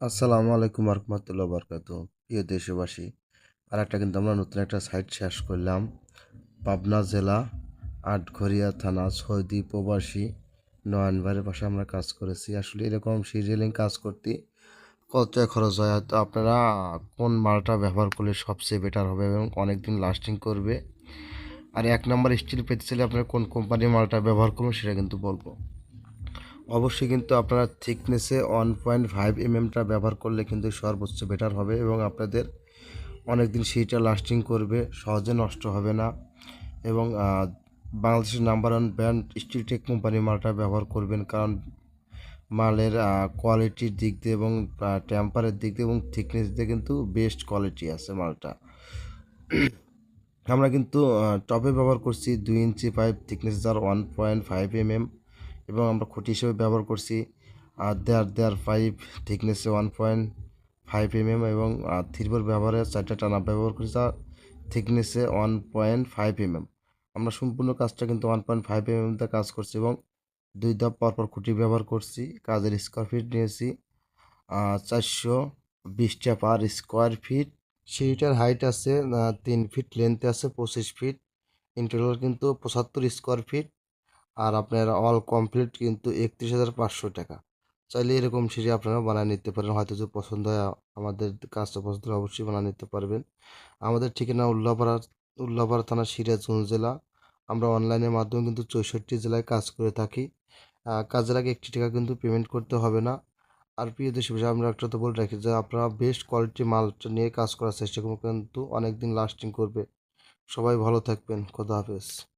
আসসালামু আলাইকুম রহমতুল্লাহ বরকাত প্রিয় দেশবাসী আর একটা কিন্তু আমরা নতুন একটা সাইট শেষ করলাম। পাবনা জেলা, আটঘরিয়া থানা, সৌদি প্রবাসী নয়নবারের পাশে আমরা কাজ করেছি। আসলে এরকম সিরিয়ালিং কাজ করতে কত খরচ হয়, হয়তো আপনারা কোন মালটা ব্যবহার করলে সবচেয়ে বেটার হবে এবং অনেক দিন লাস্টিং করবে। আর এক নম্বর স্টিল পেতে চাইলে আপনারা কোন কোম্পানির মালটা ব্যবহার করবেন সেটা কিন্তু বলব। অবশ্যই কিন্তু আপনারা থিকনেসে ওয়ান পয়েন্ট ফাইভ এমএমটা ব্যবহার করলে কিন্তু সর্বোচ্চ বেটার হবে এবং আপনাদের অনেক দিন সেইটা লাস্টিং করবে, সহজে নষ্ট হবে না এবং বাংলাদেশের নাম্বার ওয়ান ব্র্যান্ড স্টিলটেক কোম্পানির মালটা ব্যবহার করবেন কারণ মালের কোয়ালিটির দিক দিয়ে এবং টেম্পারের দিক দিয়ে এবং থিকনেস দিয়ে কিন্তু বেস্ট কোয়ালিটি আছে মালটা। আমরা কিন্তু টপে ব্যবহার করছি দুই ইঞ্চি পাইপ থিকনেস যার ওয়ান পয়েন্ট ফাইভ এমএম এবং আমরা খুঁটি হিসেবে ব্যবহার করছি, আর দেয়ার দেয়ার পাইপ থিকনেসে ওয়ান পয়েন্ট ফাইভ এমএম এবং থ্রিবোর ব্যবহারে চারটা টানা ব্যবহার করছি যা থিকনেসে ওয়ান পয়েন্ট ফাইভ এমএম আমরা সম্পূর্ণ কাজটা কিন্তু ওয়ান পয়েন্ট ফাইভ এমএমতে কাজ করছি এবং দুই ধাপ পরপর খুঁটি ব্যবহার করছি, কাজের স্কোয়ার ফিট নিয়েছি চারশো বিশটা পার স্কোয়ার ফিট সেইটার হাইট আছে তিন ফিট লেন্থে আছে, পঁচিশ ফিট ইন্টারনাল কিন্তু পঁচাত্তর স্কোয়ার ফিট আর আপনার অল কমপ্লিট কিন্তু একত্রিশ হাজার পাঁচশো টাকা। চাইলে এরকম সিঁড়ি আপনারা বানিয়ে নিতে পারেন। হয়তো যদি পছন্দ হয় আমাদের কাজটা পছন্দ অবশ্যই বানিয়ে নিতে পারবেন। আমাদের ঠিকানা উল্লাপাড়া উল্লাপাড়া থানা সিরাজগঞ্জ জেলা। আমরা অনলাইনের মাধ্যমে কিন্তু চৌষট্টি জেলায় কাজ করে থাকি। কাজের আগে একটি টাকা কিন্তু পেমেন্ট করতে হবে না। আর প্রিয় দেশ বিষয়ে আমরা একটা তো বলে রাখি যে, আপনারা বেস্ট কোয়ালিটি মালটা নিয়ে কাজ করার চেষ্টা করবেন, কিন্তু অনেক দিন লাস্টিং করবে। সবাই ভালো থাকবেন। খোদা হাফেজ।